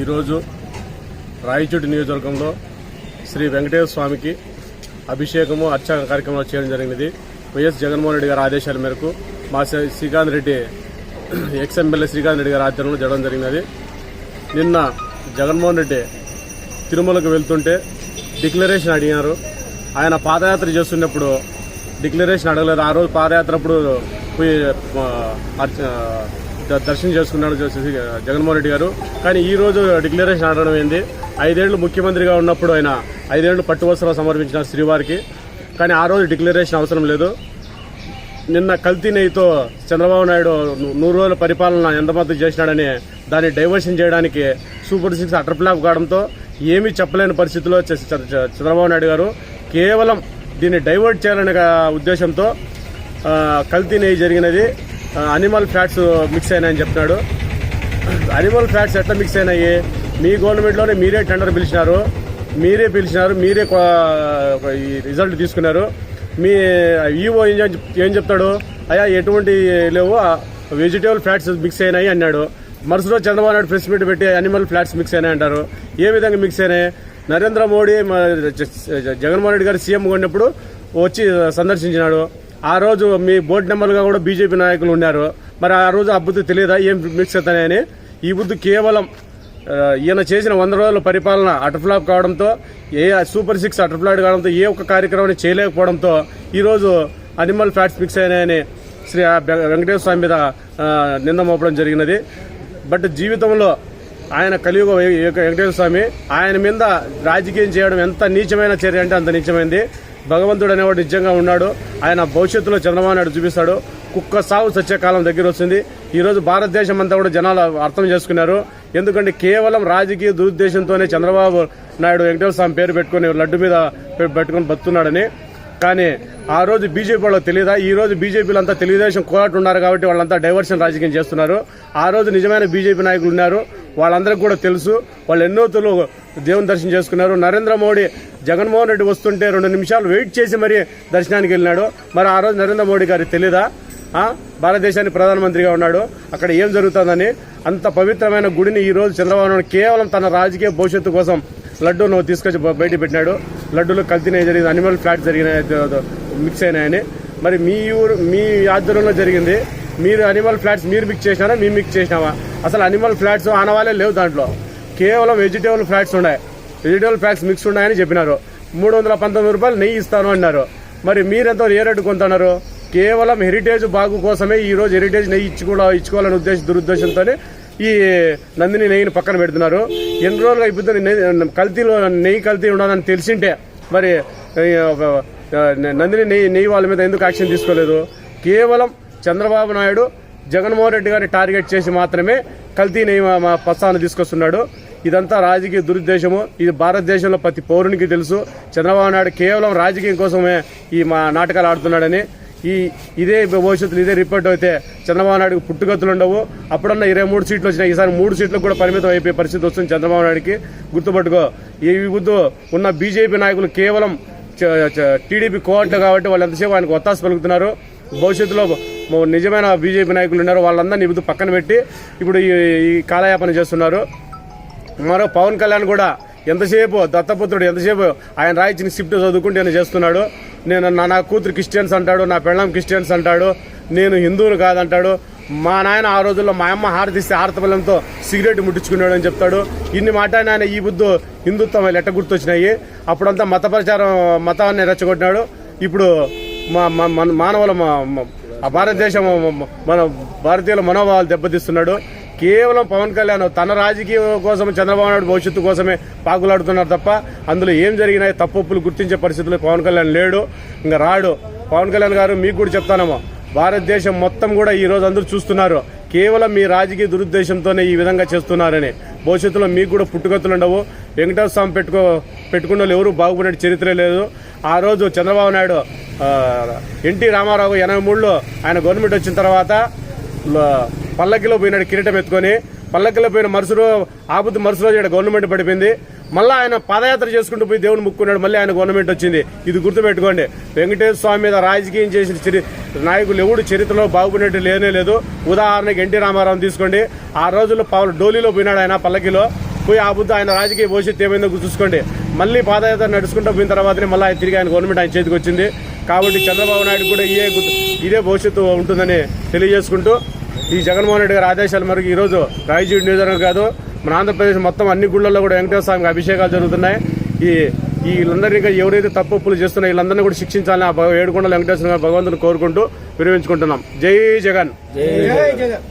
ఈరోజు రాయచూటి నియోజకవర్గంలో శ్రీ వెంకటేశ్వర స్వామికి అభిషేకము అర్చన కార్యక్రమాలు చేయడం జరిగినది. వైఎస్ జగన్మోహన్ రెడ్డి గారి ఆదేశాల మేరకు మా శ్రీకాంత్ రెడ్డి ఎక్స్ఎమ్మెల్యే శ్రీకాంత్ రెడ్డి గారి ఆధ్వర్యంలో జరగడం జరిగినది. నిన్న జగన్మోహన్ రెడ్డి తిరుమలకు వెళ్తుంటే డిక్లరేషన్ అడిగారు. ఆయన పాదయాత్ర చేస్తున్నప్పుడు డిక్లరేషన్ అడగలేదు. ఆ రోజు పాదయాత్ర అప్పుడు పోయి అర్చ- దర్శనం చేసుకున్నాడు జగన్మోహన్ రెడ్డి గారు. కానీ ఈ రోజు డిక్లరేషన్ ఆడడం ఏంది? ఐదేళ్ళు ముఖ్యమంత్రిగా ఉన్నప్పుడు ఆయన ఐదేళ్ళు పట్టువస్త్రాలు సమర్పించిన శ్రీవారికి. కానీ ఆ రోజు డిక్లరేషన్ అవసరం లేదు. నిన్న కల్తీ నెయ్యితో చంద్రబాబు నాయుడు నూరు రోజుల పరిపాలన ఎంతమంది చేసినాడని దాన్ని డైవర్షన్ చేయడానికి సూపర్ సిక్స్ అటర్ ఫ్లాప్ కావడంతో ఏమీ చెప్పలేని పరిస్థితిలో చంద్రబాబు నాయుడు గారు కేవలం దీన్ని డైవర్ట్ చేయాలనే ఉద్దేశంతో కల్తీ నెయ్యి జరిగినది. అనిమల్ ఫ్యాట్స్ మిక్స్ అయినాయని చెప్తున్నాడు అనిమల్ ఫ్యాట్స్ ఎట్లా మిక్స్ అయినాయి? మీ గవర్నమెంట్లోనే మీరే టెండర్ పిలిచినారు. మీరే పిలిచినారు. మీరే ఈ రిజల్ట్ తీసుకున్నారు. మీ ఈఓ ఏం ఏం చెప్తాడు? అయ్యా ఎటువంటి లేవు. వెజిటేబుల్ ఫ్లాట్స్ మిక్స్ అయినాయి అన్నాడు. మరుసటి చంద్రబాబు నాయుడు ప్రెస్ మీట్ పెట్టి అనిమల్ ఫ్లాట్స్ మిక్స్ అయినాయి అంటారు. ఏ విధంగా మిక్స్ అయినాయి? నరేంద్ర మోడీ జ- జగన్మోహన్ రెడ్డి గారు సీఎం ఉన్నప్పుడు వచ్చి సందర్శించినాడు. ఆ రోజు మీ బోర్డు నెంబర్గా కూడా బీజేపీ నాయకులు ఉన్నారు. మరి ఆ రోజు ఆ బుద్ధి తెలియదా? ఏం మిక్స్ అవుతాయని ఈ బుద్ధి కేవలం ఈయన చేసిన వంద రోజుల పరిపాలన అటర్ఫ్లాప్ కావడంతో ఏ సూపర్ సిక్స్ అటర్ఫ్లాప్ కావడంతో ఏ ఒక్క కార్యక్రమాన్ని చేయలేకపోవడంతో ఈరోజు అనిమల్ ఫ్యాట్స్ మిక్స్ అయినాయని శ్రీ వెంకటేశ్వర స్వామి మీద నింద మోపడం జరిగినది. బట్ జీవితంలో ఆయన కలియుగ వెంకటేశ్వర స్వామి ఆయన మీద రాజకీయం చేయడం ఎంత నీచమైన చర్య అంటే అంత నీచమైంది. భగవంతుడు అనేవాడు నిజంగా ఉన్నాడు. ఆయన భవిష్యత్తులో చంద్రబాబు నాయుడు చూపిస్తాడు. కుక్క సాగు సత్యకాలం దగ్గర వస్తుంది ఈ రోజు భారతదేశం అంతా కూడా జనాలు అర్థం చేసుకున్నారు. ఎందుకంటే కేవలం రాజకీయ దురుద్దేశంతోనే చంద్రబాబు నాయుడు వెంకటేశ్వర స్వామి పేరు పెట్టుకుని లడ్డు మీద పె- పెట్టుకుని బతున్నాడని. కానీ ఆ రోజు బీజేపీ వాళ్ళకి తెలియదా ఈ రోజు బీజేపీలో అంతా తెలుగుదేశం కోలాట ఉన్నారు కాబట్టి వాళ్ళంతా డైవర్షన్ రాజకీయం చేస్తున్నారు. ఆ రోజు నిజమైన బీజేపీ నాయకులు ఉన్నారు. వాళ్ళందరికీ కూడా తెలుసు. వాళ్ళు ఎన్నో దేవుని దర్శనం చేసుకున్నారు. నరేంద్ర మోడీ జగన్మోహన్ రెడ్డి వస్తుంటే రెండు నిమిషాలు వెయిట్ చేసి మరీ దర్శనానికి వెళ్ళినాడు. మరి ఆ రోజు నరేంద్ర మోడీ గారికి తెలీదా? భారతదేశానికి ప్రధానమంత్రిగా ఉన్నాడు. అక్కడ ఏం జరుగుతుందని? అంత పవిత్రమైన గుడిని ఈ రోజు చంద్రబాబు నాయుడు కేవలం తన రాజకీయ భవిష్యత్తు కోసం లడ్డూను తీసుకొచ్చి బయట పెట్టినాడు. లడ్డూలు కల్తీనే జరిగింది. అనిమల్ ఫ్లాట్ జరిగిన మిక్స్ అయినాయని. మరి మీ ఊరు మీ ఆధ్వర్యంలో జరిగింది. మీరు అనిమల్ ఫ్లాట్స్ మీరు మిక్స్ చేసినారా? మేము మిక్స్ చేసినావా అసలు అనిమల్ ఫ్లాట్స్ ఆనవాలే లేవు దాంట్లో. కేవలం వెజిటేబుల్ ఫ్లాట్స్ ఉన్నాయి. వెజిటేబుల్ ప్యాక్స్ మిక్స్ ఉన్నాయని చెప్పినారు. మూడు వందల పంతొమ్మిది రూపాయలు నెయ్యి ఇస్తాను అన్నారు. మరి మీరెంతో ఏ రేటు కొంటున్నారు? కేవలం హెరిటేజ్ బాగు కోసమే ఈ రోజు హెరిటేజ్ నెయ్యి ఇచ్చుకో ఇచ్చుకోవాలని ఉద్దేశం దురుద్దేశంతోనే ఈ నందిని నెయ్యిని పక్కన పెడుతున్నారు. ఎన్ని రోజులుగా ఇప్పుడు నెయ్యి- కల్తీలో నెయ్యి కల్తీ ఉండదని తెలిసింటే మరి నందిని నెయ్యి నెయ్యి వాళ్ళ మీద ఎందుకు యాక్షన్ తీసుకోలేదు? కేవలం చంద్రబాబు నాయుడు జగన్మోహన్ రెడ్డి గారిని టార్గెట్ చేసి మాత్రమే కల్తీ నెయ్యి మా- మా ప్రస్తావన తీసుకొస్తున్నాడు. ఇదంతా రాజకీయ దురుద్దేశము. ఇది భారతదేశంలో ప్రతి పౌరునికి తెలుసు. చంద్రబాబు నాయుడు కేవలం రాజకీయం కోసమే ఈ మా నాటకాలు ఆడుతున్నాడని. ఈ ఇదే భవిష్యత్తులో ఇదే రిపోర్ట్ అయితే చంద్రబాబు నాయుడుకి పుట్టుగతులు ఉండవు. అప్పుడన్నా ఇరవై మూడు సీట్లు వచ్చినాయి. ఈసారి మూడు సీట్లకు కూడా పరిమితం అయిపోయే పరిస్థితి వస్తుంది చంద్రబాబు నాయుడుకి. గుర్తుపట్టుకో ఈ బుద్ధు ఉన్న బీజేపీ నాయకులు కేవలం టీడీపీ కోవట్లు కాబట్టి వాళ్ళు ఎంతసేపు ఆయనకు ఒత్తాసు పలుకుతున్నారు. భవిష్యత్తులో నిజమైన బీజేపీ నాయకులు ఉన్నారు. వాళ్ళందరినీ ఇప్పుడు పక్కన పెట్టి ఇప్పుడు ఈ ఈ కాలయాపన చేస్తున్నారు. మరో పవన్ కళ్యాణ్ కూడా ఎంతసేపు దత్తపుత్రుడు ఎంతసేపు ఆయన రాయించిన షిఫ్ట్ చదువుకుంటేనే చేస్తున్నాడు. నేను నా కూతురు క్రిస్టియన్స్ అంటాడు నా పెళ్ళం క్రిస్టియన్స్ అంటాడు నేను హిందువులు కాదంటాడు. మా నాయన ఆ రోజుల్లో మా అమ్మ హారతిస్తే హారతబలంతో సిగరెట్ ముట్టించుకున్నాడు అని చెప్తాడు. ఇన్ని మాట ఆయన ఈ బుద్ధు హిందుత్వం లెట్ట గుర్తొచ్చినాయి? అప్పుడంతా మత ప్రచారం మతాన్ని రెచ్చగొట్టినాడు. ఇప్పుడు మా మన మానవుల భారతదేశం మన భారతీయుల మనోభావాలు దెబ్బతీస్తున్నాడు. కేవలం పవన్ కళ్యాణ్ తన రాజకీయ కోసం చంద్రబాబు నాయుడు భవిష్యత్తు కోసమే పాకులాడుతున్నారు తప్ప అందులో ఏం జరిగినాయి తప్పులు గుర్తించే పరిస్థితుల్లో పవన్ కళ్యాణ్ లేడు. ఇంకా రాడు. పవన్ కళ్యాణ్ గారు మీకు కూడా చెప్తానేమో. భారతదేశం మొత్తం కూడా ఈ రోజు అందరూ చూస్తున్నారు. కేవలం మీ రాజకీయ దురుద్దేశంతోనే ఈ విధంగా చేస్తున్నారని. భవిష్యత్తులో మీకు కూడా పుట్టుగతులు ఉండవు. వెంకటేశ్వర స్వామి పెట్టుకో పెట్టుకున్న వాళ్ళు ఎవరు బాగుపడే చరిత్ర లేదు. ఆ రోజు చంద్రబాబు నాయుడు ఎన్టీ రామారావు ఎనభై మూడులో ఆయన గవర్నమెంట్ వచ్చిన తర్వాత పల్లకిలో పోయినాడు కిరీటం ఎత్తుకొని పల్లకిలో పోయిన మరుసరు ఆపుతు మరుసు రోజు ఈడ గవర్నమెంట్ పడిపోయింది. మళ్ళీ ఆయన పాదయాత్ర చేసుకుంటూ పోయి దేవుని ముక్కున్నాడు మళ్ళీ ఆయన గవర్నమెంట్ వచ్చింది. ఇది గుర్తుపెట్టుకోండి. వెంకటేశ్వర స్వామి మీద రాజకీయం చేసిన నాయకులు ఎవడు చరిత్రలో బాగుపడినట్టు లేనే లేదు. ఉదాహరణకి ఎన్టీ రామారావు తీసుకోండి. ఆ రోజుల్లో పవన్ డోలీలో పోయినాడు ఆయన పల్లకిలో. పోయి ఆ బుద్ధ ఆయన రాజకీయ భవిష్యత్తు ఏమైందో చూసుకోండి. మళ్ళీ పాదయాత్ర నడుచుకుంటూ పోయిన తర్వాతనే మళ్ళీ ఆయన తిరిగి ఆయన గవర్నమెంట్ ఆయన చేతికి వచ్చింది. కాబట్టి చంద్రబాబు నాయుడు కూడా ఇదే ఇదే భవిష్యత్తు ఉంటుందని తెలియజేసుకుంటూ ఈ జగన్మోహన్ రెడ్డి గారి ఆదేశాల మేరకు ఈరోజు రాయచూడి నియోజకవర్గం కాదు మన ఆంధ్రప్రదేశ్ మొత్తం అన్ని గుళ్ళల్లో కూడా వెంకటేశ్వర స్వామికి అభిషేకాలు జరుగుతున్నాయి. ఈ ఈ వీళ్ళందరినీ ఇంకా ఎవరైతే తప్పులు చేస్తున్నారో వీళ్ళందరినీ కూడా శిక్షించాలని ఆ ఏడుకొండల వెంకటేశ్వర భగవంతుని కోరుకుంటూ విరమించుకుంటున్నాం. జై జగన్. జై జగన్.